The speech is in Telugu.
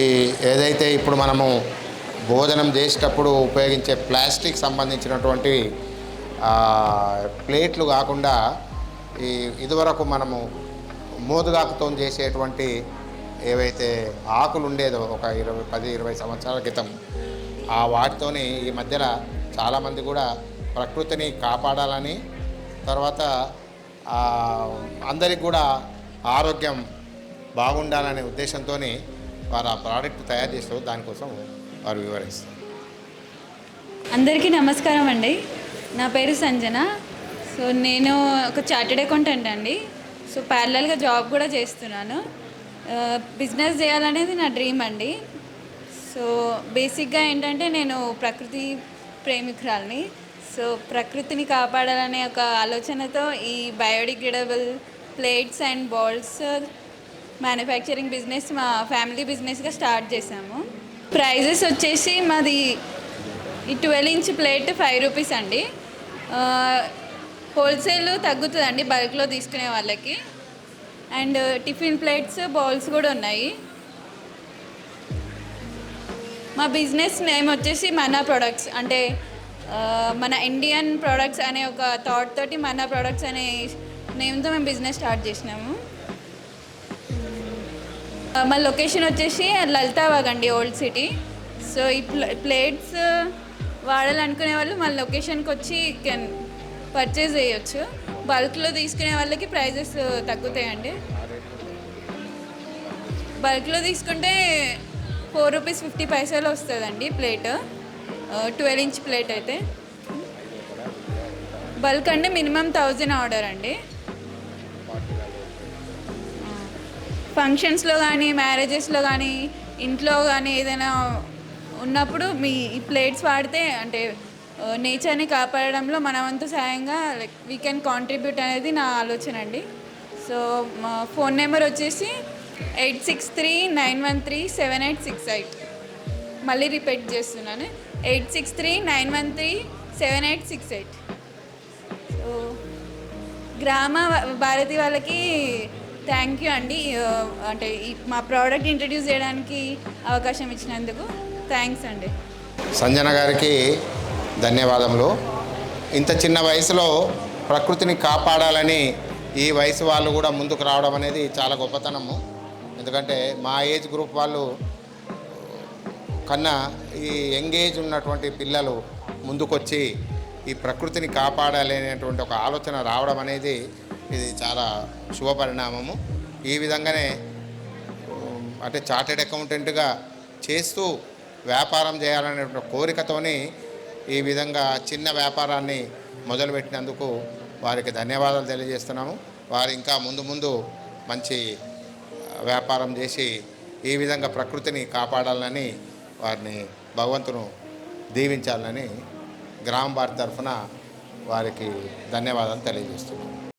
ఈ ఏదైతే ఇప్పుడు మనము భోజనం చేసేటప్పుడు ఉపయోగించే ప్లాస్టిక్ సంబంధించినటువంటి ప్లేట్లు కాకుండా ఈ ఇదివరకు మనము మోదుగాకుతో చేసేటువంటి ఏవైతే ఆకులు ఉండేదో ఒక ఇరవై పది ఇరవై సంవత్సరాల క్రితం ఆ వాటితోని ఈ మధ్యన చాలామంది కూడా ప్రకృతిని కాపాడాలని తర్వాత అందరికి కూడా ఆరోగ్యం బాగుండాలనే ఉద్దేశంతో వారు ఆ ప్రోడక్ట్ తయారు చేస్తారు దానికోసం వారు వివరిస్తారు. అందరికీ నమస్కారం అండి. నా పేరు సంజన. సో నేను ఒక చార్టెడ్ అకౌంటెంట్ అండి. సో ప్యారలల్గా జాబ్ కూడా చేస్తున్నాను. బిజినెస్ చేయాలనేది నా డ్రీమ్ అండి. సో బేసిక్గా ఏంటంటే నేను ప్రకృతి ప్రేమికురాల్ని. సో ప్రకృతిని కాపాడాలనే ఒక ఆలోచనతో ఈ biodegradable plates and bowls manufacturing business మా ఫ్యామిలీ బిజినెస్గా స్టార్ట్ చేసాము ప్రైజెస్ వచ్చేసి మాది ఈ twelve inch plate five rupees అండి. హోల్సేల్ తగ్గుతుందండి బల్క్లో తీసుకునే వాళ్ళకి. అండ్ టిఫిన్ ప్లేట్స్ బౌల్స్ కూడా ఉన్నాయి. మా బిజినెస్ నేమ్ వచ్చేసి మన ప్రొడక్ట్స్. అంటే మన ఇండియన్ ప్రొడక్ట్స్ అనే ఒక థాట్ తోటి మన ప్రొడక్ట్స్ అనే నేమ్తో మేము బిజినెస్ స్టార్ట్ చేసినాము. మా లొకేషన్ వచ్చేసి లలితాబాగ్ అండి ఓల్డ్ సిటీ. సో ఈ ప్లేట్స్ వాడాలనుకునే వాళ్ళు మా లొకేషన్కి వచ్చి కెన్ పర్చేజ్ చేయొచ్చు. బల్క్లో తీసుకునే వాళ్ళకి ప్రైజెస్ తగ్గుతాయండి. బల్క్లో తీసుకుంటే ఫోర్ రూపీస్ ఫిఫ్టీ పైసలు వస్తుందండి ప్లేట్. ట్వెల్వ్ ఇంచ్ ప్లేట్ అయితే. బల్క్ అంటే మినిమం థౌజండ్ ఆర్డర్ అండి. ఫంక్షన్స్లో కానీ మ్యారేజెస్లో కానీ ఇంట్లో కానీ ఏదైనా ఉన్నప్పుడు మీ ఈ ప్లేట్స్ వాడితే అంటే నేచర్ని కాపాడడంలో మన వంతు సాయంగా లైక్ వీ కెన్ కాంట్రిబ్యూట్ అనేది నా ఆలోచన అండి. సో మా ఫోన్ నెంబర్ వచ్చేసి eight six three nine one three seven eight six eight. మళ్ళీ రిపీట్ చేస్తున్నాను. Eight six three nine one three seven eight six eight. So Grama Bharathi వాళ్ళకి థ్యాంక్ యూ అండి. అంటే మా ప్రోడక్ట్ ఇంట్రడ్యూస్ చేయడానికి అవకాశం ఇచ్చినందుకు థ్యాంక్స్ అండి. సంజన గారికి ధన్యవాదములు. ఇంత చిన్న వయసులో ప్రకృతిని కాపాడాలని ఈ వయసు వాళ్ళు కూడా ముందుకు రావడం అనేది చాలా గొప్పతనము. ఎందుకంటే మా ఏజ్ గ్రూప్ వాళ్ళు కన్నా ఈ ఎంగేజ్ ఉన్నటువంటి పిల్లలు ముందుకొచ్చి ఈ ప్రకృతిని కాపాడాలి అనేటువంటి ఒక ఆలోచన రావడం అనేది ఇది చాలా శుభ పరిణామము. ఈ విధంగానే అంటే చార్టెడ్ అకౌంటెంట్గా చేస్తూ వ్యాపారం చేయాలనే కోరికతోని ఈ విధంగా చిన్న వ్యాపారాన్ని మొదలుపెట్టినందుకు వారికి ధన్యవాదాలు తెలియజేస్తున్నాము. వారు ఇంకా ముందు ముందు మంచి వ్యాపారం చేసి ఈ విధంగా ప్రకృతిని కాపాడాలని వారిని భగవంతును దీవించాలని గ్రామ భారతి తరఫున వారికి ధన్యవాదాలు తెలియజేస్తున్నాము.